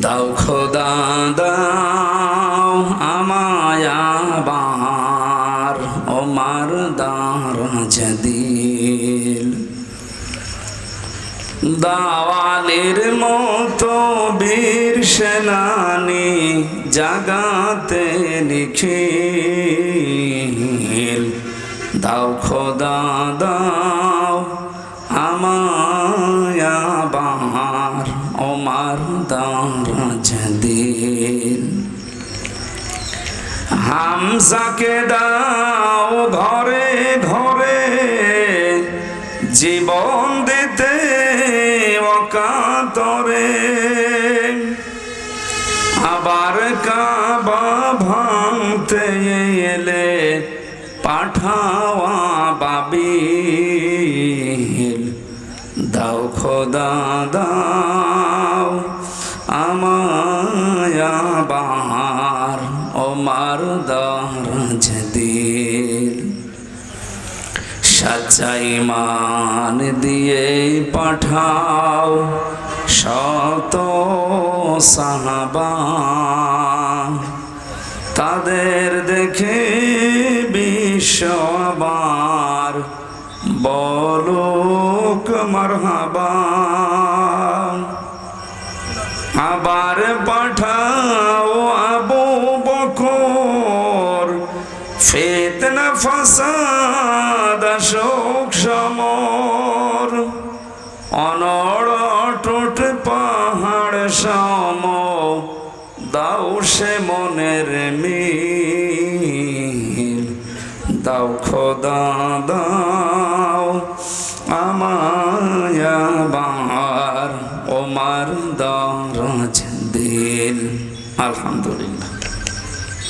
দাও খোদা, দাও আমায়াবার ওমার দারাজ দিল দাওয়ালের মতো বীর সেনানি জাগাতে নিখিল। দাও খোদা, দাও আমায়াবার ওমার দারাজ দিল হামসাকে দাও ঘরে ঘরে, জীবন দিতে অকাতরে। আবার কাবা ভাঙতে এলে পাঠাওয়া বাবিল। দাও খোদা, দাও। আমায়াবার ওমার দারাজ দিল সচ্চাই মান দিয়ে পাঠাও শত সাহাবা। তাদের দেখে বিশ্ববার বলোক মারহাবা। আবার পাঠাও আবু বকর। ফেতনা, ফাসাদ শোক সমর। অনড় পাহাড়, সম। দাও সে মনের মিল। দাও খোদা, দাও আমায়াবার ওমার দারাজ দিল আলহামদুলিল্লাহ